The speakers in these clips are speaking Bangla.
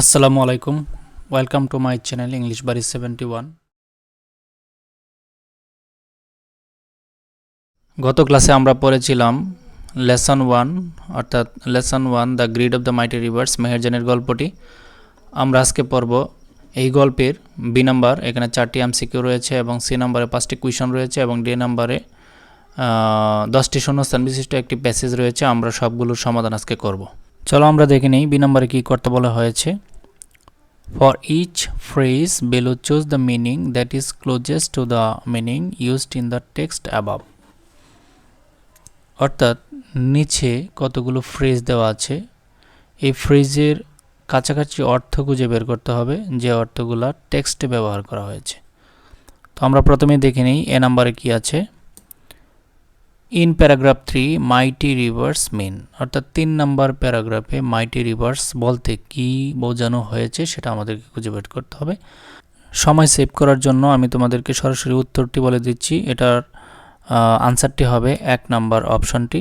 আসসালামু আলাইকুম। Welcome to my channel English বাড়ি সেভেন্টি ওয়ান গত ক্লাসে আমরা পড়েছিলাম লেসন ওয়ান অর্থাৎ lesson one the greed of the mighty rivers মেহেরজানের গল্পটি। আমরা আজকে পড়ব এই গল্পের বি নাম্বার এখানে চারটি এমসিকিউ রয়েছে এবং সি নাম্বারে পাঁচটি কুইশন রয়েছে এবং ডি নাম্বারে দশটি শূন্যস্থান বিশিষ্ট একটি প্যাসেজ রয়েছে। আমরা সবগুলোর সমাধান আজকে করব। চলো আমরা দেখে নিই বি নাম্বারে কী করতে বলা হয়েছে। For each phrase below choose the meaning that is closest to the meaning used in the text above. অর্থাৎ, নিচে কতগুলো ফ্রেজ দেওয়া আছে, এই ফ্রেজের কাছাকাছি অর্থ খুঁজে বের করতে হবে, যে অর্থগুলা টেক্সটে ব্যবহার করা হয়েছে তো আমরা প্রথমে দেখে নিই, এ নাম্বারে কি আছে in paragraph three mighty rivers mean অর্থাৎ তিন নাম্বার প্যারাগ্রাফে মাইটি রিভার্স বলতে কি বোঝানো হয়েছে সেটা আমাদেরকে খুঁজে বের করতে হবে। সময় সেভ করার জন্য আমি তোমাদেরকে সরাসরি উত্তরটি বলে দিচ্ছি। এটার আনসারটি হবে এক নাম্বার অপশনটি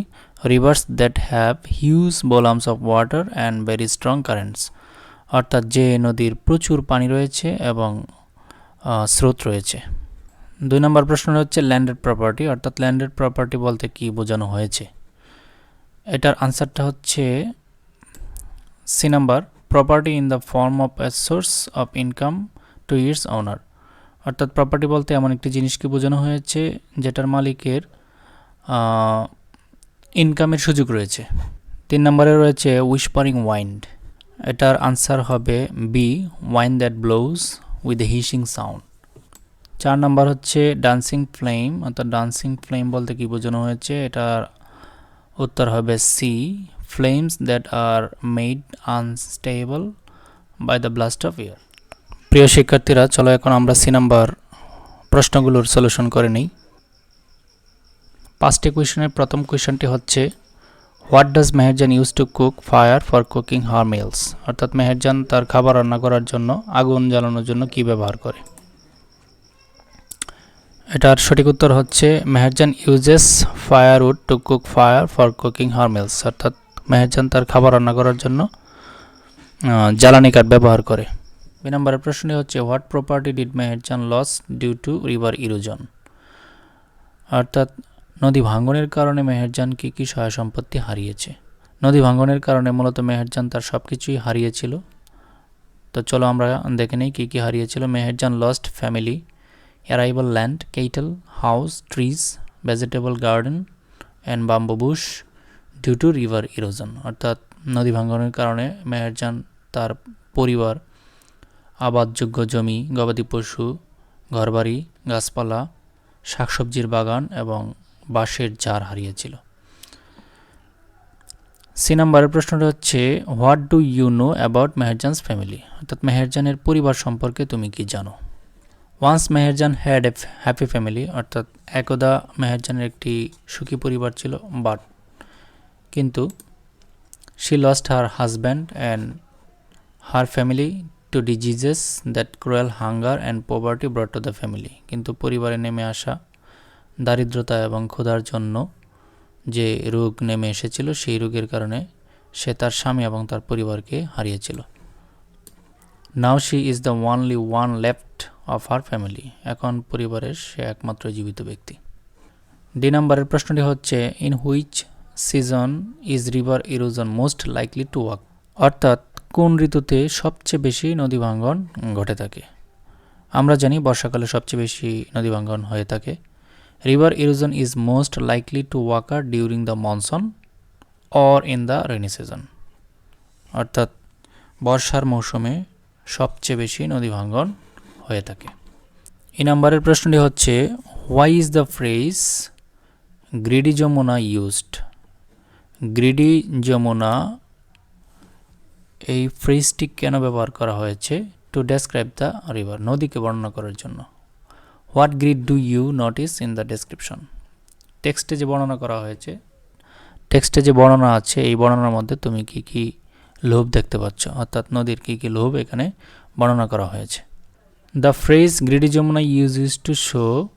rivers that have huge volumes of water and very strong currents অর্থাৎ যে নদীর প্রচুর পানি রয়েছে এবং স্রোত রয়েছে। দুই নম্বর প্রশ্ন হচ্ছে ল্যান্ডেড প্রপার্টি অর্থাৎ ল্যান্ডেড প্রপার্টি বলতে কি বোঝানো হয়েছে? এটার আনসারটা হচ্ছে C number property in the form of a source of income to its owner অর্থাৎ প্রপার্টি বলতে এমন একটি জিনিসকে বোঝানো হয়েছে, যেটার মালিকের ইনকামের সুযোগ রয়েছে। তিন নম্বরে রয়েছে উইসপারিং ওয়াইন্ড এটার আনসার হবে B wind that blows with a hissing sound চার নাম্বার হচ্ছে ডান্সিং ফ্লেম অর্থাৎ ডান্সিং ফ্লেম বলতে কি বোঝানো হয়েছে? এটার উত্তর হবে C flames that are made unstable by the blast of air প্রিয় শিক্ষার্থীরা, চলো এখন আমরা সি নাম্বার প্রশ্নগুলোর সলিউশন করে নিই। পাঁচটি কোয়েশনের প্রথম কোয়েশনটি হচ্ছে what does Meherjan use to cook fire for cooking her meals অর্থাৎ মেহেরজান তার খাবার রান্না করার জন্য আগুন জ্বালানোর জন্য কি ব্যবহার করে? এটার সঠিক উত্তর হচ্ছে Meherjan uses firewood to cook fire for cooking her meals, অর্থাৎ মেহেরজান তার খাবার রান্না করার জন্য জ্বালানি কাঠ ব্যবহার করে। দুই নম্বরের প্রশ্নটি হচ্ছে what property did Meherjan lose due to river erosion অর্থাৎ নদী ভাঙ্গনের কারণে মেহেরজান কি কি সহায় সম্পত্তি হারিয়েছে? নদী ভাঙ্গনের কারণে মূলত মেহেরজান তার সব কিছুই হারিয়েছিল। তো চলো আমরা দেখে নিই কী কী হারিয়েছিল। Meherjan lost family arrival land cattle house trees vegetable garden and bamboo bush due to river erosion অর্থাৎ নদী ভাঙ্গনের কারণে মেহেরজান তার পরিবার, আবাদযোগ্য জমি, গবাদি পশু, ঘরবাড়ি, গাছপালা, শাকসবজির বাগান এবং বাঁশের ঝাড় হারিয়েছিল। সি নাম্বারের প্রশ্নটা হচ্ছে what do you know about Meherjan's family অর্থাৎ মেহেরজানের পরিবার সম্পর্কে তুমি কি জানো? Once Meherjan had a happy family অর্থাৎ একদা মেহেরজানের একটি সুখী পরিবার ছিল বাট কিন্তু she lost her husband and her family to diseases that cruel hunger and poverty brought to the family কিন্তু পরিবারে নেমে আসা দারিদ্রতা এবং ক্ষুধার জন্য যে রোগ নেমে এসেছিল, সেই রোগের কারণে সে তার স্বামী এবং তার পরিবারকে হারিয়েছিল। Now she is the only one left of her family এখন পরিবারের সে একমাত্র জীবিত ব্যক্তি। ডি নাম্বারের প্রশ্নটি হচ্ছে in which season is river erosion most likely to occur অর্থাৎ, কোন ঋতুতে সবচেয়ে বেশি নদী ভাঙ্গন ঘটে থাকে? আমরা জানি বর্ষাকালে সবচেয়ে বেশি নদী ভাঙ্গন হয়ে থাকে। River erosion is most likely to occur during the monsoon or in the rainy season অর্থাৎ, বর্ষার মৌসুমে সবচেয়ে বেশি নদী ভাঙ্গন হয়ে থাকে। এই নাম্বারের প্রশ্নটি হচ্ছে why is the phrase greedy Jamuna used greedy Jamuna, এই ফ্রেজটি কেন ব্যবহার করা হয়েছে? টু ডেসক্রাইব দ্য রিভার নদীকে বর্ণনা করার জন্য। What greed do you notice in the description টেক্সটে যে বর্ণনা করা হয়েছে টেক্সটে যে বর্ণনা আছে, এই বর্ণনার মধ্যে তুমি কি কি লোভ দেখতে পাচ্ছ? অর্থাৎ নদীর কি কি লোভ এখানে বর্ণনা করা হয়েছে। Phrase greedy Yamuna use use to show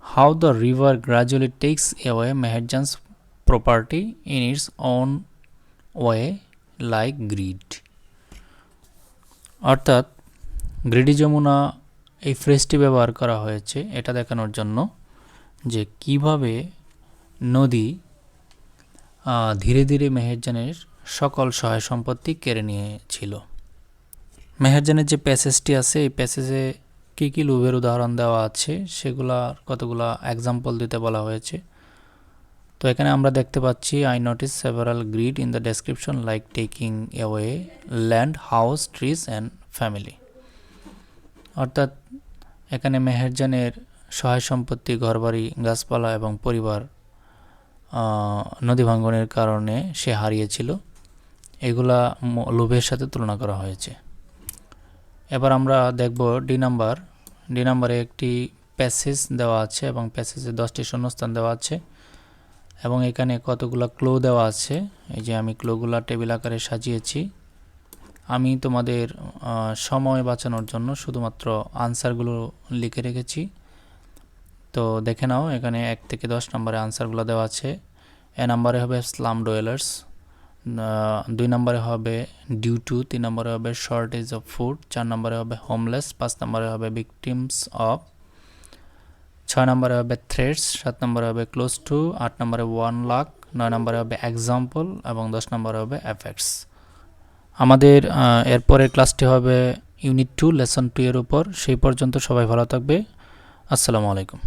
how the river gradually takes away Meherjan's property in its own way like greed অর্থাৎ গ্রেডি যমুনা এই ফ্রেজটি ব্যবহার করা হয়েছে এটা দেখানোর জন্য যে কীভাবে নদী ধীরে ধীরে মেহেরজানের সকল সহায় সম্পত্তি কেড়ে নিয়েছিল। মেহেরজানের যে প্যাসেজটি আছে, এই প্যাসেজে কী কী লোভের উদাহরণ দেওয়া আছে, সেগুলার কতগুলা এক্সাম্পল দিতে বলা হয়েছে। তো এখানে আমরা দেখতে পাচ্ছি I notice several greed in the description like taking away land house trees and family অর্থাৎ এখানে মেহেরজানের সহায় সম্পত্তি, ঘরবাড়ি, গাছপালা এবং পরিবার নদী ভাঙ্গনের কারণে সে হারিয়েছিল। এগুলা লোভের সাথে তুলনা করা হয়েছে। এবার আমরা দেখব ডি নাম্বার ডি নাম্বারে একটি প্যাসেজ দেওয়া আছে এবং প্যাসেজে দশটি শূন্যস্থান দেওয়া আছে এবং এখানে কতগুলো ক্লো দেওয়া আছে। এই যে আমি ক্লোগুলো টেবিল আকারে সাজিয়েছি। আমি তোমাদের সময় বাঁচানোর জন্য শুধুমাত্র আনসারগুলো লিখে রেখেছি। তো দেখে নাও, এখানে এক থেকে দশ নম্বরে আনসারগুলো দেওয়া আছে। এ নাম্বারে হবে স্লাম ডোয়েলার্স দুই নম্বরে হবে ডিউ টু তিন নম্বরে হবে শর্টেজ অফ ফুড চার নম্বরে হবে হোমলেস পাঁচ নম্বরে হবে ভিকটিমস অফ ছয় নম্বরে হবে থ্রেডস সাত নম্বরে হবে ক্লোজ টু আট নম্বরে ওয়ান লাখ নয় নম্বরে হবে এক্সাম্পল এবং দশ নম্বরে হবে এফেক্টস আমাদের এরপরের ক্লাসটি হবে ইউনিট টু লেসন টু এর উপর। সেই পর্যন্ত সবাই ভালো থাকবে। আসসালামু আলাইকুম।